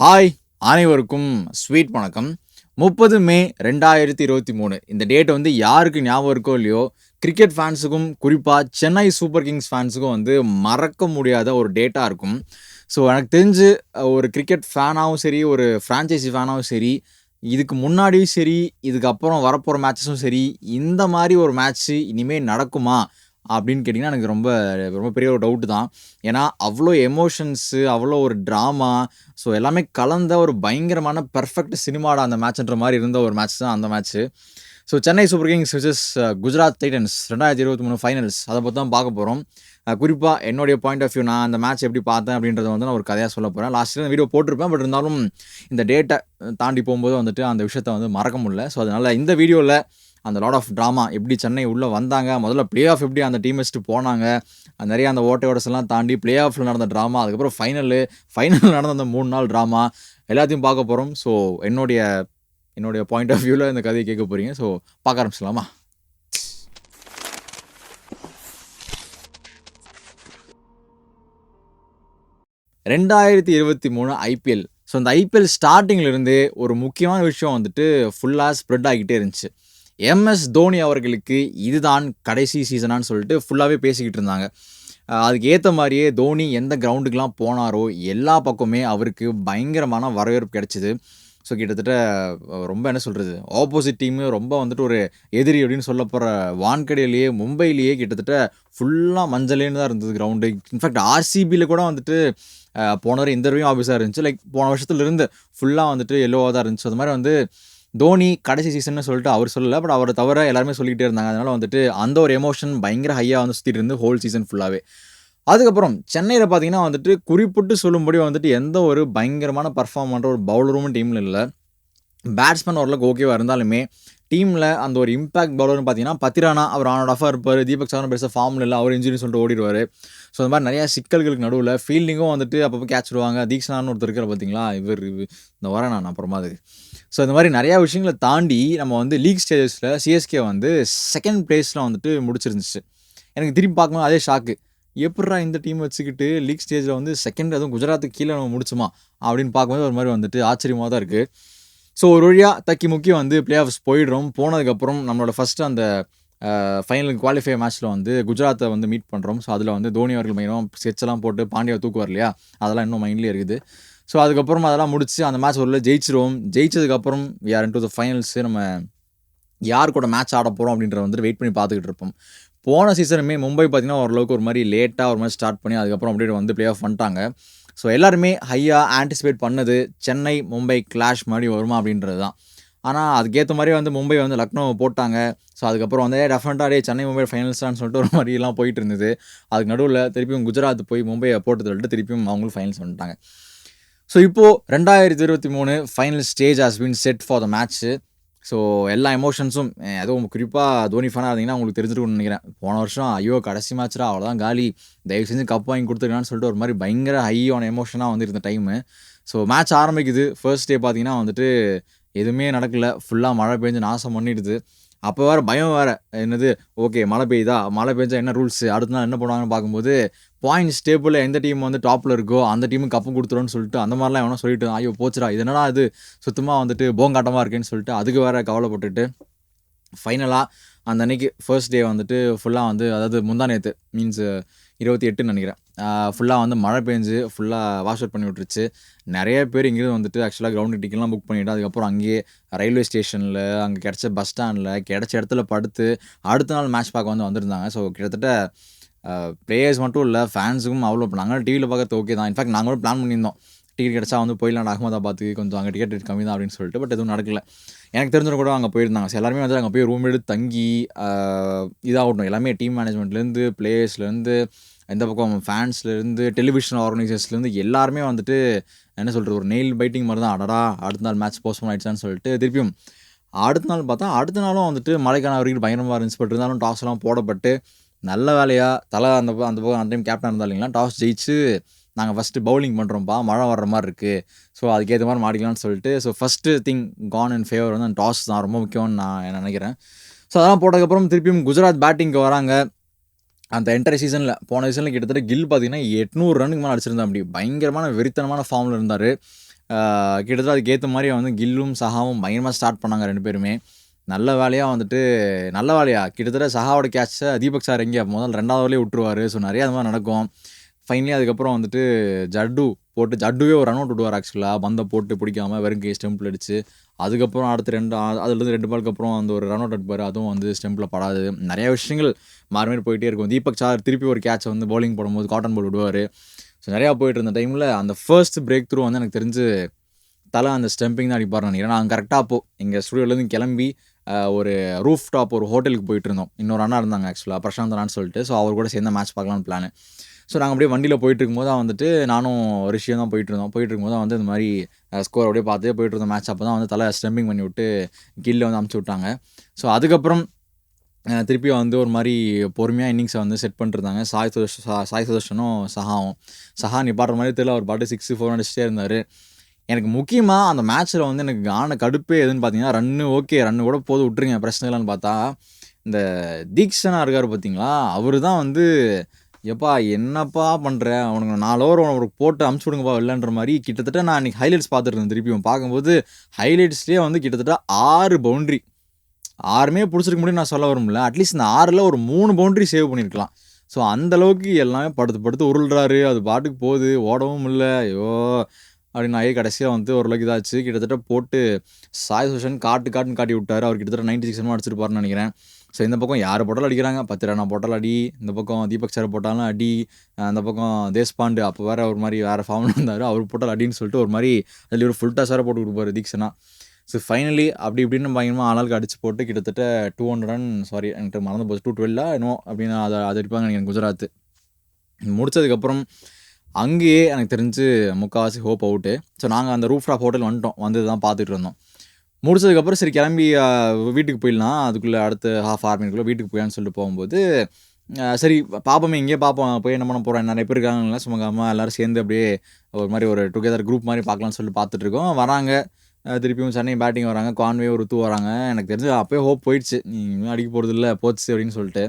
Hi அனைவருக்கும் sweet வணக்கம். முப்பது மே ரெண்டாயிரத்தி இருபத்தி மூணு. இந்த டேட் வந்து யாருக்கு ஞாபகம் இருக்கோ இல்லையோ கிரிக்கெட் ஃபேன்ஸுக்கும் குறிப்பாக சென்னை சூப்பர் கிங்ஸ் ஃபேன்ஸுக்கும் வந்து மறக்க முடியாத ஒரு டேட்டாக இருக்கும். ஸோ எனக்கு தெரிஞ்சு ஒரு கிரிக்கெட் ஃபேனாகவும் சரி ஒரு ஃப்ரான்ச்சைசி ஃபேனாகவும் சரி இதுக்கு முன்னாடியும் சரி இதுக்கப்புறம் வரப்போகிற மேட்சஸும் சரி இந்த மாதிரி ஒரு மேட்ச்சு இனிமேல் நடக்குமா? அப்படின்னு கேட்டிங்கன்னா எனக்கு ரொம்ப ரொம்ப பெரிய ஒரு டவுட்டு தான். ஏன்னா அவ்வளோ எமோஷன்ஸு அவ்வளோ ஒரு ட்ராமா ஸோ எல்லாமே கலந்த ஒரு பயங்கரமான பெர்ஃபெக்ட் சினிமாடா அந்த மேட்ச்ன்ற மாதிரி இருந்த ஒரு மேட்ச் தான் அந்த match so Chennai super kings versus Gujarat titans ரெண்டாயிரத்தி இருபத்தி மூணு ஃபைனல்ஸ் அதை பற்றி தான் பார்க்க போகிறோம் குறிப்பாக என்னுடைய பாயிண்ட் ஆஃப் வியூ நான் அந்த மேட்ச் எப்படி பார்த்தேன் அப்படின்றத வந்து நான் ஒரு கதையாக சொல்ல போகிறேன் லாஸ்ட் வீடியோ போட்டிருப்பேன் பட் இருந்தாலும் இந்த டேட்டை தாண்டி போகும்போது வந்துட்டு அந்த விஷயத்தை வந்து மறக்க முடியல. ஸோ அதனால் இந்த வீடியோவில் அந்த லாட் ஆஃப் ட்ராமா எப்படி சென்னை உள்ளே வந்தாங்க? முதல்ல ப்ளே ஆஃப் எப்படி அந்த டீம் வச்சுட்டு போனாங்க? நிறைய அந்த ஓட்டையோடஸ் தாண்டி ப்ளே ஆஃபில் நடந்த ட்ராமா அதுக்கப்புறம் ஃபைனலு ஃபைனல் நடந்த அந்த மூணு நாள் ட்ராமா எல்லாத்தையும் பார்க்க போகிறோம் ஸோ என்னுடைய என்னுடைய பாயிண்ட் ஆஃப் வியூவில் இந்த கதையை கேட்க போகிறீங்க ஸோ பார்க்க ஆரம்பிச்சலாமா ரெண்டாயிரத்தி இருபத்தி மூணு ஐபிஎல் ஸோ அந்த ஐபிஎல் ஸ்டார்டிங்கிலிருந்து ஒரு முக்கியமான விஷயம் வந்துட்டு ஃபுல்லாக ஸ்ப்ரெட் ஆகிக்கிட்டே இருந்துச்சு. எம்எஸ் தோனி அவர்களுக்கு இதுதான் கடைசி சீசனான்னு சொல்லிட்டு ஃபுல்லாகவே பேசிக்கிட்டு இருந்தாங்க. அதுக்கு ஏற்ற மாதிரியே தோனி எந்த கிரவுண்டுக்கெலாம் போனாரோ எல்லா பக்கமே அவருக்கு பயங்கரமான வரவேற்பு கிடைச்சிது. ஸோ கிட்டத்தட்ட ரொம்ப என்ன சொல்கிறது ஆப்போசிட் டீமு ரொம்ப வந்துட்டு ஒரு எதிரி அப்படின்னு சொல்ல போகிற வான்கடையிலேயே மும்பையிலேயே கிட்டத்தட்ட ஃபுல்லாக மஞ்சளேன்னு தான் இருந்தது கிரவுண்டு இன்ஃபேக்ட் ஆர்சிபியில் கூட வந்துட்டு போனவர் போன வரை இந்த ஆஃபீஸாக இருந்துச்சு. லைக் போன வருஷத்துல இருந்து ஃபுல்லாக வந்துட்டு எல்லோவாக தான் இருந்துச்சு. அது மாதிரி வந்து தோனி கடைசி சீசன்னு சொல்லிட்டு அவர் சொல்லலை பட் அவரை தவிர எல்லாருமே சொல்லிக்கிட்டே இருந்தாங்க. அதனால வந்துட்டு அந்த ஒரு எமோஷன் பயங்கர ஹையாக வந்து சுற்றிட்டு இருந்து ஹோல் சீசன் ஃபுல்லாகவே அதுக்கப்புறம் சென்னையில் பார்த்தீங்கன்னா வந்துட்டு குறிப்பிட்டு சொல்லும்படி வந்துட்டு எந்த ஒரு பயங்கரமான பர்ஃபார்ம் பண்ணுற ஒரு பவுலரும் டீமில் இல்லை. பேட்ஸ்மேன் ஓரளவுக்கு ஓகேவாக இருந்தாலுமே டீமில் அந்த ஒரு இம்பாக்ட் பவுலர்னு பார்த்தீங்கன்னா பத்திரானா அவர் ஆனோட ஆஃபாக இருப்பார். தீபக் சவரன் பெருசாக ஃபார்மில் இல்லை அவர் இன்ஜுரி சொல்லிட்டு ஓடிடுவார். ஸோ அந்த மாதிரி நிறையா சிக்கல்களுக்கு நடுவில் ஃபீல்டிங்கும் வந்துட்டு அப்பப்போ கேட்ச் விடுவாங்க. தீக்ஷனான்னு ஒருத்தர் இருக்கிற பார்த்தீங்களா இவர் இவர். இந்த வரேன் நான் அப்புறமா அதுக்கு ஸோ இந்த மாதிரி நிறையா விஷயங்களை தாண்டி நம்ம வந்து லீக் ஸ்டேஜஸில் சிஎஸ்கே வந்து செகண்ட் பிளேஸில் வந்துட்டு முடிச்சிருந்துச்சு. எனக்கு திரும்பி பார்க்கும்போது அதே ஷாக்கு எப்படா இந்த டீம் வச்சுக்கிட்டு லீக் ஸ்டேஜில் வந்து செகண்ட் அதுவும் குஜராத்துக்கு கீழே நம்ம முடிச்சுமா? அப்படின்னு பார்க்கும்போது ஒரு மாதிரி வந்துட்டு ஆச்சரியமாக தான் இருக்குது ஸோ ஒரு வழியாக தக்கி முக்கிய வந்து பிளே ஆஃப்ஸ் போயிடுறோம். போனதுக்கப்புறம் நம்மளோட ஃபஸ்ட்டு அந்த ஃபைனலுக்கு குவாலிஃபை மேட்ச்சில் வந்து குஜராத்தை வந்து மீட் பண்ணுறோம் ஸோ அதில் வந்து தோனி அவர்கள் மையம் ஸ்கெட்செல்லாம் போட்டு பாண்டியா தூக்குவார் இல்லையா? அதெல்லாம் இன்னும் மைண்ட்லேயே இருக்குது. ஸோ அதுக்கப்புறம் அதெல்லாம் முடிச்சு அந்த மேட்ச் ஒரு ஜெயிச்சிருவோம். ஜெயிச்சதுக்கப்புறம் யார் டு த ஃபைனல்ஸு நம்ம யார் கூட மேட்ச் ஆட போகிறோம் அப்படின்றத வந்துட்டு வெயிட் பண்ணி பார்த்துக்கிட்டு இருப்போம். போன சீசனுமே மும்பை பார்த்தீங்கன்னா ஓரளவுக்கு ஒரு மாதிரி லேட்டாக ஒரு மாதிரி ஸ்டார்ட் பண்ணி அதுக்கப்புறம் அப்படியே வந்து ப்ளே ஆஃப் பண்ணிட்டாங்க ஸோ எல்லாருமே ஹையாக ஆன்டிசிபேட் பண்ணது சென்னை மும்பை கிளாஷ் மாதிரி வருமா அப்படின்றது தான். ஆனால் அதுக்கேற்ற மாதிரி வந்து மும்பை வந்து லக்னோ போட்டாங்க. ஸோ அதுக்கப்புறம் வந்து டெஃபினட்டாக டே சென்னை மும்பை ஃபைனல்ஸ்டான்னு சொல்லிட்டு ஒரு மாதிரிலாம் போயிட்டு இருந்தது. அதுக்கு நடுவில் திருப்பியும் குஜராத் போய் மும்பையை போட்டு சொல்லிட்டு திருப்பியும் அவங்களும் ஃபைனல்ஸ் வந்துட்டாங்க. ஸோ இப்போது ரெண்டாயிரத்தி இருபத்தி மூணு final stage has been set for the match so எல்லா எமோஷன்ஸும் அதுவும் குறிப்பாக தோனி ஃபேனாக இருந்தீங்கன்னா உங்களுக்கு தெரிஞ்சிருக்கும்னு நினைக்கிறேன். போன வருஷம் ஐயோ கடைசி மேட்ச்ரா அவ்வளோதான் காலி. தயவு செஞ்சு கப் வாங்கி கொடுத்துருக்கான்னு சொல்லிட்டு ஒரு மாதிரி பயங்கர ஹையான எமோஷனாக வந்து இருந்த டைமு ஸோ மேட்ச் ஆரம்பிக்குது. ஃபர்ஸ்ட் டே பார்த்தீங்கன்னா வந்துட்டு எதுவுமே நடக்கல. ஃபுல்லாக மழை பெஞ்சு நாசம் பண்ணிடுது. அப்போ வேறு பயம் வேறு. என்னது? ஓகே மழை பெய்யுதா? மழை பெஞ்சா என்ன ரூல்ஸு அடுத்த நாள் என்ன பண்ணுவாங்கன்னு பார்க்கும்போது பாயிண்ட்ஸ் டேபிளில் எந்த டீம் வந்து டாப்பில் இருக்கோ அந்த டீமுக்கு கப்பு கொடுத்துருன்னு சொல்லிட்டு அந்த மாதிரிலாம் எவனோ சொல்லிட்டு ஐயோ போச்சுடா இது என்னடா இது? சுத்தமாக வந்துட்டு போங்காட்டமாக இருக்கேன்னு சொல்லிட்டு அதுக்கு வேறு கவலைப்பட்டுட்டு ஃபைனலாக அந்த அன்னைக்கு ஃபர்ஸ்ட் டே வந்துட்டு ஃபுல்லாக வந்து அதாவது முந்தா நேற்று மீன்ஸ் இருபத்தி எட்டுன்னு நினைக்கிறேன். ஃபுல்லாக வந்து மழை பெஞ்சு ஃபுல்லாக வாஷ் அவுட் பண்ணி விட்டுருச்சு. நிறைய பேர் இங்கேருந்து வந்துட்டு ஆக்சுவலாக கிரவுண்ட் டிக்கெட்லாம் புக் பண்ணிவிட்டு அதுக்கப்புறம் அங்கேயே ரயில்வே ஸ்டேஷனில் அங்கே கிடச்ச பஸ் ஸ்டாண்டில் கிடச்ச இடத்துல படுத்து அடுத்த நாள் மேட்ச் பார்க்க வந்து வந்திருந்தாங்க. ஸோ கிட்டத்தட்ட பிளேயர்ஸ் மட்டும் இல்லை ஃபேன்ஸுக்கும் அவ்வளோ நாங்கள் டிவியில் பார்க்கறது ஓகே தான். இன்ஃபேக்ட் கூட பிளான் பண்ணியிருந்தோம். டிக்கெட் கிடச்சா வந்து போயிடலாம் அகமதாபாத்துக்கு கொஞ்சம் அங்கே டிக்கெட் கம்மி தான் அப்படின்னு சொல்லிட்டு பட் எதுவும் நடக்கல. எனக்கு தெரிஞ்சவங்க கூட அங்கே போயிருந்தாங்க. ஸோ எல்லாருமே வந்து அங்கே போய் ரூம் எடுத்து தங்கி இதாகட்டும். எல்லாமே டீம் மேனேஜ்மெண்ட்லேருந்து பிளேயர்ஸ்லேருந்து எந்த பக்கம் ஃபேன்ஸ்லேருந்து டெலிவிஷன் ஆர்கனைசர்ஸ்லேருந்து எல்லாருமே வந்துட்டு என்ன சொல்கிறது ஒரு நெயில் பைட்டிங் மாதிரி தான் அடடா அடுத்த நாள் மேட்ச் போஸ்ட்போன் ஆகிடுச்சான்னு சொல்லிட்டு திருப்பியும் அடுத்த நாள் பார்த்தா அடுத்த நாளும் வந்துட்டு மழைக்கான வரைக்கும் பயங்கரமாக இருந்துச்சு பட் இருந்தாலும் போடப்பட்டு நல்ல வேலையாக தலை அந்த அந்த பக்கம் அந்த டைம் கேப்டன் இருந்தா இல்லைங்களா டாஸ் ஜெயிச்சு நாங்கள் ஃபஸ்ட்டு பவுலிங் பண்ணுறோம்ப்பா மழை வர்ற மாதிரி இருக்குது ஸோ அதுக்கேற்ற மாதிரி மாடிக்கலாம்னு சொல்லிட்டு so first thing con and favour வந்து அந்த டாஸ் தான் ரொம்ப முக்கியம்னு நான் நினைக்கிறேன். ஸோ அதெல்லாம் போட்டதுக்கப்புறம் திருப்பியும் குஜராத் பேட்டிங்க்கு வராங்க. அந்த என்டர் சீசனில் போன சீசனில் கிட்டத்தட்ட கில் பார்த்தீங்கன்னா எட்நூறு ரன்னுக்கு மேலே அடிச்சிருந்தா அப்படி பயங்கரமான வெறித்தனமான ஃபார்மில் இருந்தார். கிட்டத்தட்ட அதுக்கேற்ற மாதிரி வந்து கில்லும் சஹாவும் பயங்கரமாக ஸ்டார்ட் பண்ணாங்க ரெண்டு பேருமே. நல்ல வேலையாக வந்துட்டு நல்ல வேலையாக கிட்டத்தட்ட சஹாவோட கேட்சை தீபக் சார் எங்கே முதல் ரெண்டாவது வரையிலே விட்டுருவாரு. ஸோ நிறைய அது மாதிரி நடக்கும். ஃபைனலி அதுக்கப்புறம் வந்துட்டு ஜட்டு போட்டு ஜட்டுவே ஒரு ரன் அவுட் விடுவார் ஆக்சுவலாக பந்தை போட்டு பிடிக்காம வெறும் கை ஸ்டெம்பில் அடிச்சு. அதுக்கப்புறம் அடுத்து ரெண்டு அதுலேருந்து ரெண்டு பாலுக்கு அப்புறம் அந்த ஒரு ரன் அவுட் எடுப்பார் அதுவும் வந்து ஸ்டெம்பில் படாது. நிறைய விஷயங்கள் மாறி மாறி போயிட்டே இருக்கும். தீபக் சார் திருப்பி ஒரு கேட்சை வந்து பவுலிங் போடும்போது காட்டன் பால் விடுவார். ஸோ நிறையா போயிட்டு இருந்த டைமில் அந்த ஃபர்ஸ்ட் பிரேக் த்ரூ வந்து எனக்கு தெரிஞ்சு தலை அந்த ஸ்டெம்பிங் தான் அடிப்பார் நினைக்கிறேன். நான் கரெக்டாக அப்போ எங்கள் ஸ்டூடியோலேருந்து கிளம்பி ஒரு ரூஃப் டாப் ஒரு ஹோட்டலுக்கு போயிட்டு இருந்தோம். இன்னொரு அண்ணா இருந்தாங்க ஆக்சுவலாக பிரசாந்த் அண்ணான்னு சொல்லிட்டு. ஸோ அவர் கூட சேர்ந்து மேட்ச் பார்க்கலாம்னு பிளான் ஸோ நாங்கள் அப்படியே வண்டியில் போயிட்டு இருக்கும்போது தான் வந்துட்டு நானும் ரிஷியும் தான் போயிட்டு இருந்தோம் போயிட்டு இருக்கும்போது தான் வந்து இந்த மாதிரி ஸ்கோர் அப்படியே பார்த்துட்டே போயிட்டு இருந்தோம் மேட்ச் அப்போ தான் வந்து தலை ஸ்டெம்பிங் பண்ணி விட்டு கில்ல வந்து அமுச்சு விட்டாங்க. ஸோ அதுக்கப்புறம் திருப்பி வந்து ஒரு மாதிரி பொறுமையாக இன்னிங்ஸை வந்து செட் பண்ணிருந்தாங்க சாய் சுதர்ஷ் சா- சாய் சுதர்ஷனும் சஹாவும். சஹா நிப்பாட்டுற மாதிரி தெரியல அவர் பாட்டு சிக்ஸ் ஃபோர் அடிச்சிட்டே இருந்தார். எனக்கு முக்கியமாக அந்த மேட்ச்சில் வந்து எனக்கு ஆன கடுப்பே எதுன்னு பார்த்தீங்கன்னா ரன்னு ஓகே ரன்னு கூட போது விட்டுருங்க பிரச்சனை இல்லைன்னு பார்த்தா இந்த தீக்ஷனா இருக்கார் பார்த்தீங்களா? அவர் தான் வந்து எப்பா என்னப்பா பண்ணுற அவனுக்கு நாலு ஓவர் அவனுக்கு போட்டு அமுச்சு விடுங்கப்பா இல்லைன்ற மாதிரி கிட்டத்தட்ட நான் இன்றைக்கி ஹைலைட்ஸ் பார்த்துருந்தேன் திருப்பியும் பார்க்கும்போது. ஹைலைட்ஸ்லேயே வந்து கிட்டத்தட்ட ஆறு பவுண்ட்ரி ஆறுமே பிடிச்சிருக்க முடியும் நான் சொல்ல வரும்ல அட்லீஸ்ட் இந்த ஆறில் ஒரு மூணு பவுண்ட்ரி சேவ் பண்ணியிருக்கலாம். ஸோ அந்த அளவுக்கு எல்லாமே படுத்து படுத்து உருள்றாரு. அது பாட்டுக்கு போகுது. ஓடவும் இல்லை. ஐயோ அப்படின்னு ஆகி கடைசியாக வந்து ஓரளவுக்கு இதாச்சு. கிட்டத்தட்ட போட்டு சாய் சுஷன் காட்டு காட்டுன்னு காட்டி விட்டார் அவர் கிட்டத்தட்ட நைன்டி சிக்ஸ் அடிச்சிருப்பாருன்னு நினைக்கிறேன். ஸோ இந்த பக்கம் யார் போட்டாலும் அடிக்கிறாங்க? பத்து ரானா போட்டாலும் அடி. இந்த பக்கம் தீபக் சார் போட்டாலும் அடி. அந்த பக்கம் தேஷ்பாண்டு அப்போ வேறு ஒரு மாதிரி வேறு ஃபார்மில் இருந்தார். அவர் போட்டால் அடின்னு சொல்லிட்டு ஒரு மாதிரி அதில் ஒரு ஃபுல் டாஸ் போட்டு கொடுப்பாரு தீக்ஷனா. ஸோ ஃபைனலி அப்படி இப்படின்னு பயங்கரமாக ஆளாளுக்கு அடிச்சு போட்டு கிட்டத்தட்ட டூ ஹண்ட்ரட் அண்ட் சாரி எனக்கு மறந்து போச்சு. டூ டுவெல்லா இன்னும் அப்படின்னு அதை அதை அடிப்பாங்க எனக்கு குஜராத். முடிச்சதுக்கப்புறம் அங்கேயே எனக்கு தெரிஞ்சு முக்கால்வாசி ஹோப் அவுட்டு ஸோ நாங்கள் அந்த ரூஃப் டாப் ஹோட்டல் வந்துட்டோம். வந்து தான் பார்த்துட்டு இருந்தோம். முடிச்சதுக்கப்புறம் சரி கிளம்பி வீட்டுக்கு போயிடலாம். அதுக்குள்ளே அடுத்த ஹாஃப் ஆர் மணிக்குள்ளே வீட்டுக்கு போயான்னு சொல்லிட்டு போகும்போது சரி பார்ப்போமே இங்கேயே பார்ப்போம் போய் என்ன பண்ண போகிறோம் நிறைய பேர் இருக்காங்களா சும்மா எல்லோரும் சேர்ந்து அப்படியே ஒரு மாதிரி ஒரு டுகெதர் குரூப் மாதிரி பார்க்கலாம்னு சொல்லிட்டு பார்த்துட்ருக்கோம் வராங்க. திருப்பியும் சென்னை பேட்டிங் வராங்க. கான்வே ஒரு தூ வராங்க. எனக்கு தெரிஞ்சு அப்போயே ஹோப் போயிடுச்சு. நீ இனிமேல் அடிக்க போகிறது இல்லை போச்சு அப்படின்னு சொல்லிட்டு.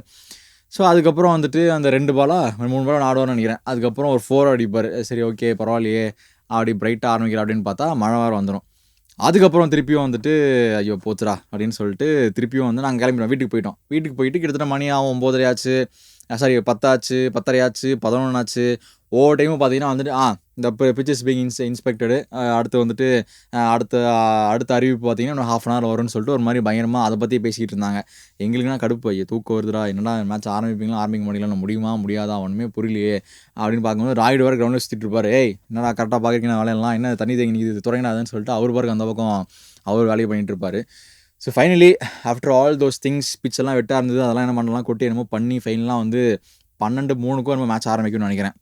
ஸோ அதுக்கப்புறம் வந்துட்டு அந்த ரெண்டு பாலா மூணு பாலா ஆடுவார்னு நினைக்கிறேன். அதுக்கப்புறம் ஒரு ஃபோர் அடிப்பார். சரி ஓகே பரவாயில்லையே. அப்படி பிரைட்டாக ஆரம்பிக்கிறேன் அப்படின்னு பார்த்தா மழை வேறு வந்துடும் அதுக்கப்புறம் திருப்பியும் வந்துட்டு ஐயோ போச்சுடா அப்படின்னு சொல்லிட்டு திருப்பியும் வந்து நாங்கள் கிளம்பிடுவோம். வீட்டுக்கு போயிட்டோம். வீட்டுக்கு போயிட்டு கிட்டத்தட்ட மணி ஆகும் ஒம்போதரை ஆச்சு. சாரி பத்தாச்சு பத்தரை ஆச்சு பதினொன்று ஒவ்வொரு டைமும் பார்த்தீங்கன்னா வந்துட்டு ஆ இந்த பிக்சர்ஸ் பீங் இன்ஸ் இன்ஸ்பெக்டடு அடுத்து வந்துட்டு அடுத்த அடுத்த அறிவிப்பு பார்த்தீங்கன்னா இன்னும் ஹாஃப் அன் ஹவர் வரும்னு சொல்லிட்டு ஒரு மாதிரி பயங்கரமாக அதை பற்றி பேசிக்கிட்டு இருந்தாங்க. எங்களுக்குனா கடுப்பு ஐயோ தூக்கம் வருதுடா என்னடா மேட்ச் ஆரம்பிப்பீங்களா ஆரம்பிக்க முடியல முடியுமா முடியாதா ஒன்றுமே புரியலையே அப்படின்னு பார்க்கும்போது ராய்டு வர கிரௌண்டில் சுற்றிட்டு இருப்பார். ஏய் என்னடா கரெக்டாக பார்க்குறீங்க வேலையெல்லாம் என்ன தண்ணி தேங்கி இது துறையினாதுன்னு சொல்லிட்டு அவர் பாருக்கு அந்த பக்கம் அவர் வேலையை பண்ணிட்டு இருப்பார். So finally after all those things பிச்செல்லாம் வெட்டாக இருந்தது அதெல்லாம் என்ன பண்ணலாம் கொட்டி என்னமோ பண்ணி ஃபைனலாக வந்து பன்னெண்டு மூணுக்கும் நம்ம மேட்ச் ஆரம்பிக்கும்னு நினைக்கிறேன்.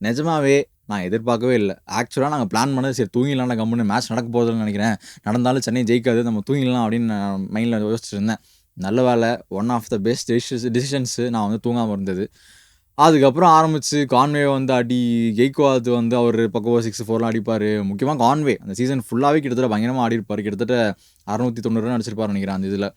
நிஜமாவே நான் எதிர்பார்க்கவே இல்லை. ஆக்சுவலாக நாங்கள் பிளான் பண்ணது சரி தூங்கிடலாம் கம்முன்னு மேட்ச் நடக்க போகுதுன்னு நினைக்கிறேன். நடந்தாலும் சென்னை ஜெயிக்காது நம்ம தூங்கிடலாம் அப்படின்னு நான் மைண்டில் யோசிச்சுட்டு இருந்தேன். நல்ல வேலை one of the best decisions decisions நான் வந்து தூங்காமல் இருந்தது. அதுக்கப்புறம் ஆரம்பிச்சு கான்வே வந்து அடி கெய்க்வாத் வந்து அவர் பக்கவோ சிக்ஸ் ஃபோர்லாம் அடிப்பார். முக்கியமாக கான்வே அந்த சீசன் ஃபுல்லாகவே கிட்டத்தட்ட பயங்கரமாக ஆடி இருப்பார் கிட்டத்தட்ட அறநூற்றி தொண்ணூறுன்னு ரன் அடிச்சிருப்பார் நினைக்கிறேன் அந்த இதில்.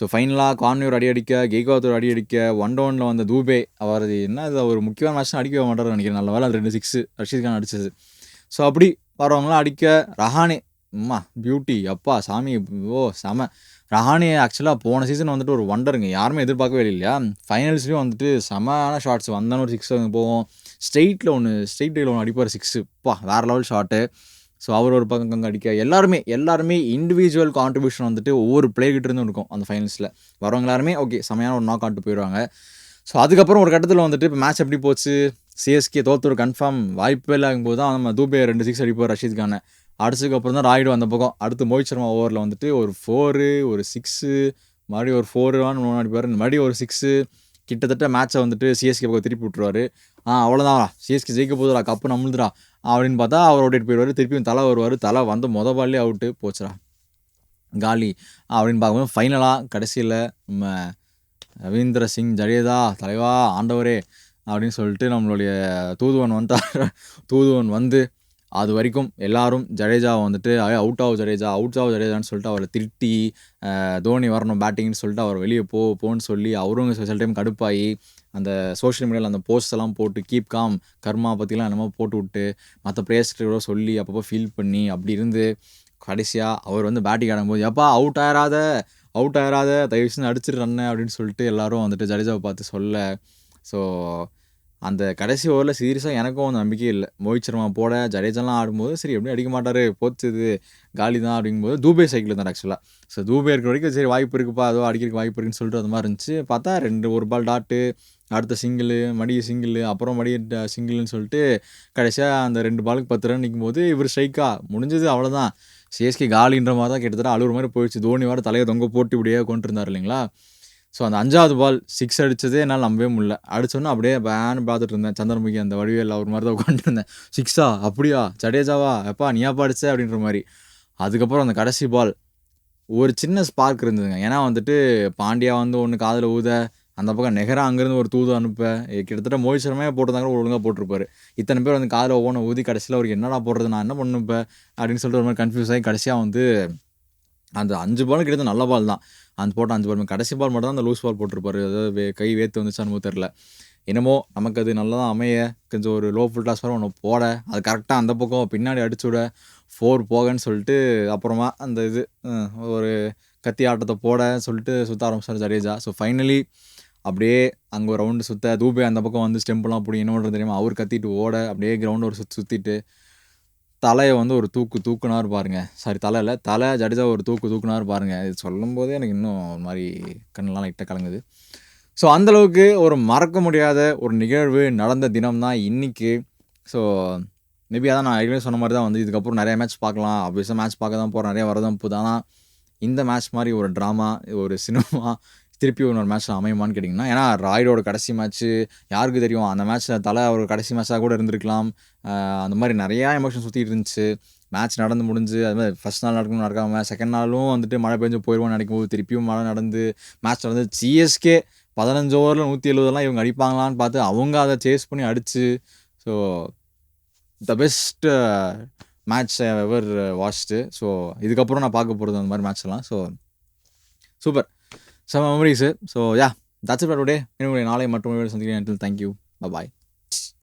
ஸோ ஃபைனலாக கான்வியூர் அடி அடிக்க கெய்க்வாத் அடி அடிக்க ஒன் டவுனில் வந்த தூபே அவர் என்ன இது ஒரு முக்கியமான மேட்ச் அடிக்க மாட்டார் நினைக்கிறேன். நல்ல வேலை அது ரெண்டு சிக்ஸு ரஷீத் கான் அடிச்சது. ஸோ அப்படி வரவங்களாம் அடிக்க ரஹானே அம்மா பியூட்டி அப்பா சாமி ஓ செம. ரஹானே ஆக்சுவலாக போன சீசன் வந்துட்டு ஒரு ஒண்டருங்க யாருமே எதிர்பார்க்கவே இல்லை இல்லையா? ஃபைனல்ஸ்லேயும் வந்துட்டு செமான ஷார்ட்ஸ் வந்தாலும் ஒரு சிக்ஸ் போவோம். ஸ்ட்ரெயிட்டில் ஒன்று ஸ்ட்ரெயிட் ஒன்று அடிப்பார் சிக்ஸு பா வேறு லெவல் ஷாட்டு ஸோ அவர் ஒரு பக்கம் கங்கு அடிக்க எல்லாருமே எல்லாருமே இண்டிவிஜுவல் கான்ட்ரிபியூஷன் வந்துட்டு ஒவ்வொரு பிளேயர்கிட்ட இருந்தும் இருக்கும் அந்த ஃபைனல்ஸில் வரவங்க எல்லாருமே ஓகே செமையான ஒரு நாக் அவுட் போயிடுவாங்க ஸோ அதுக்கப்புறம் ஒரு கட்டத்தில் வந்துட்டு இப்போ மேட்ச் எப்படி போச்சு? சிஎஸ்கே தோத்து ஒரு கன்ஃபார்ம் வாய்ப்பே இல்லாகும்போது தான் நம்ம தூபே ரெண்டு சிக்ஸ் அடிப்போம் ரஷீத் கானை. அடிச்சதுக்கப்புறம் தான் ராய்டு வந்த பக்கம். அடுத்து மோஹித் சர்மா ஓவரில் வந்துட்டு ஒரு ஃபோரு ஒரு சிக்ஸு மறுபடியும் ஒரு ஃபோர் ஒன்று அடிப்பார். மறுபடியும் ஒரு சிக்ஸு கிட்டத்தட்ட மேட்ச்சை வந்துட்டு சிஎஸ்கே பக்கம் திருப்பி விட்டுருவாரு. ஆ அவ்வளோதான் சிஎஸ்கே ஜெயிக்க போதுடா கப்பு நம்மளுதுடா. அப்படின்னு பார்த்தா அவர் ஓட்டிட்டு போயிடுவார். திருப்பியும் தலை வருவார். தலை வந்து மொதல் பால்லே அவுட்டு போச்சுடா. காலி. அப்படின்னு பார்க்கும்போது ஃபைனலாக கடைசியில் நம்ம ரவீந்திர சிங் ஜடேதா தலைவா ஆண்டவரே அப்படின்னு சொல்லிட்டு நம்மளுடைய தூதுவன் வந்தார் தூதுவன் வந்து அது வரைக்கும் எல்லாரும் ஜடேஜாவை வந்துட்டு அவுட் ஆகும் ஜடேஜா அவுட் ஆகும் ஜடேஜான்னு சொல்லிட்டு அவரை திட்டி தோனி வரணும் பேட்டிங்னு சொல்லிட்டு அவர் வெளியே போ போன்னு சொல்லி அவரும் சில டைம் கடுப்பாகி அந்த சோஷியல் மீடியாவில் அந்த போஸ்ட் எல்லாம் போட்டு கீப் காம் கர்மா பற்றிலாம் என்னமோ போட்டு விட்டு மற்ற பிளேயர்ஸ்கிட்ட சொல்லி அப்பப்போ ஃபீல் பண்ணி அப்படி இருந்து கடைசியாக அவர் வந்து பேட்டிங் ஆடும்போது எப்பா அவுட் ஆயிராத அவுட் ஆயிராத தயவு அடிச்சிட்டு ரன்னு அப்படின்னு சொல்லிட்டு எல்லாரும் வந்துட்டு ஜடேஜாவை பார்த்து சொல்ல ஸோ அந்த கடைசி ஓவரில் சீரியஸாக எனக்கும் அந்த நம்பிக்கை இல்லை. மோஹித் சர்மா போட ஜடேஜாலாம் ஆடும்போது சரி எப்படி அடிக்க மாட்டார்? போச்சுது காலி தான் அப்படிங்கும்போது தூபே சைக்கிள் தான் ஆக்சுவலாக ஸோ தூபே இருக்கிற வரைக்கும் சரி வாய்ப்பு இருக்குப்பா அதோ அடிக்கிறதுக்கு வாய்ப்பு இருக்குன்னு சொல்லிட்டு அந்த மாதிரி இருந்துச்சு. பார்த்தா ரெண்டு ஒரு பால் டாட்டு அடுத்த சிங்கிள் மடி சிங்கிள் அப்புறம் மடி சிங்கிள்னு சொல்லிட்டு கடைசியாக அந்த ரெண்டு பாலுக்கு பத்து ரன் நிற்கும் போது இவர் ஸ்ட்ரைக்கா முடிஞ்சது அவ்வளோதான் சிஎஸ்கே காலின்ற மாதிரி தான் கிட்டத்தட்ட அழுகிற மாதிரி போயிடுச்சு. தோனி வார தலையை தொங்க போட்டு இப்படியே கொண்டு இருந்தார் இல்லைங்களா? ஸோ அந்த அஞ்சாவது பால் சிக்ஸ் அடித்ததே என்னால் நம்பவே முடியல. அடிச்சோன்னா அப்படியே பேன் பார்த்துட்டு இருந்தேன். சந்திரமுகி அந்த வடிவேல் அவர் மாதிரி தான் உட்காந்துருந்தேன் சிக்ஸா அப்படியா? ஜடேஜாவா? எப்பா நீயாப்பா அடிச்ச அப்படின்ற மாதிரி. அதுக்கப்புறம் அந்த கடைசி பால் ஒரு சின்ன ஸ்பார்க் இருந்ததுங்க. ஏன்னா வந்துட்டு பாண்டியா வந்து ஒன்று காதில் ஊத அந்த பக்கம் நெஹரா அங்கேருந்து ஒரு தூது அனுப்ப கிட்டத்தட்ட மோஹித் சர்மையே போட்டிருந்தாங்க ஒழுங்காக போட்டிருப்பாரு. இத்தனை பேர் வந்து காதில் ஒவ்வொன்று ஊதி கடைசியில் அவருக்கு என்னடா போடுறது நான் என்ன பண்ணுப்பேன் அப்படின்னு சொல்லிட்டு ஒரு மாதிரி கன்ஃபியூஸ் ஆகி கடைசியாக வந்து அந்த அஞ்சு பாலும் கிடைத்த நல்ல பால் தான். அந்த போட்ட அஞ்சு பால் கடைசி பால் மட்டும் தான் அந்த லூஸ் பால் போட்டிருப்பாரு. அதாவது வே- கை வேத்து வந்துச்சான்னு தெரில என்னமோ நமக்கு அது நல்லா தான் அமைய கொஞ்சம் ஒரு லோ ஃபுல் டாஸ் வர ஒன்று போட அது கரெக்டாக அந்த பக்கம் பின்னாடி அடிச்சு விட ஃபோர் போகன்னு சொல்லிட்டு அப்புறமா அந்த இது ஒரு கத்தி ஆட்டத்தை போட சொல்லிட்டு சுற்ற ஆரம்பிச்சார் ஜடேஜா. ஸோ ஃபைனலி அப்படியே அங்கே ஒரு ரவுண்டு சுற்ற தூபே அந்த பக்கம் வந்து ஸ்டெம்பெல்லாம் அப்படி என்ன பண்ணுறது தெரியுமா அவர் கத்திட்டு ஓட அப்படியே கிரவுண்டு ஒரு சுற்றி சுற்றிட்டு தலையை வந்து ஒரு தூக்கு தூக்குனார் பாருங்கள் சாரி தலை இல்லை. தலை ஜடேஜா ஒரு தூக்கு தூக்குனார் பாருங்கள் இது சொல்லும் போதே எனக்கு இன்னும் ஒரு மாதிரி கண்ணெலாம் லைட்டாக கலங்குது. ஸோ அந்தளவுக்கு ஒரு மறக்க முடியாத ஒரு நிகழ்வு நடந்த தினம் தான் இன்னைக்கு. ஸோ மேபி அதான் நான் ஏற்கனவே சொன்ன மாதிரி தான் வந்து இதுக்கப்புறம் நிறைய மேட்ச் பார்க்கலாம். ஆப்வியஸாக மேட்ச் பார்க்க தான் போகிறேன் நிறைய வரதான் போகுது. ஆனால் இந்த மேட்ச் மாதிரி ஒரு ட்ராமா ஒரு சினிமா திருப்பி இன்னொரு மேட்ச்சில் அமையுமான்னு கேட்டிங்கன்னா ஏன்னா ராய்டோட கடைசி மேட்ச்சு யாருக்கு தெரியும்? அந்த மேட்ச்சில் தலை ஒரு கடைசி மேட்ச்சாக கூட இருந்திருக்கலாம். அந்த மாதிரி நிறையா எமோஷன் சுற்றிட்டு இருந்துச்சு. மேட்ச் நடந்து முடிஞ்சு அது மாதிரி ஃபஸ்ட் நாள் நடக்கணும் நடக்காமல் செகண்ட் நாளும் வந்துட்டு மழை பெஞ்சு போயிடுவோம்னு நினைக்கும் போது திருப்பியும் மழை நடந்து மேட்ச் நடந்து சிஎஸ்கே பதினஞ்சு ஓவரில் நூற்றி எழுபதெல்லாம் இவங்க அடிப்பாங்களான்னு பார்த்து அவங்க அதை சேஸ் பண்ணி அடிச்சு so the best match ever watched so இதுக்கப்புறம் நான் பார்க்க போகிறது அந்த மாதிரி மேட்ச்லாம் ஸோ சூப்பர் சம memories so ya that's it today என்னுடைய நாளை மட்டும் சந்திக்கிறேன். Thank you bye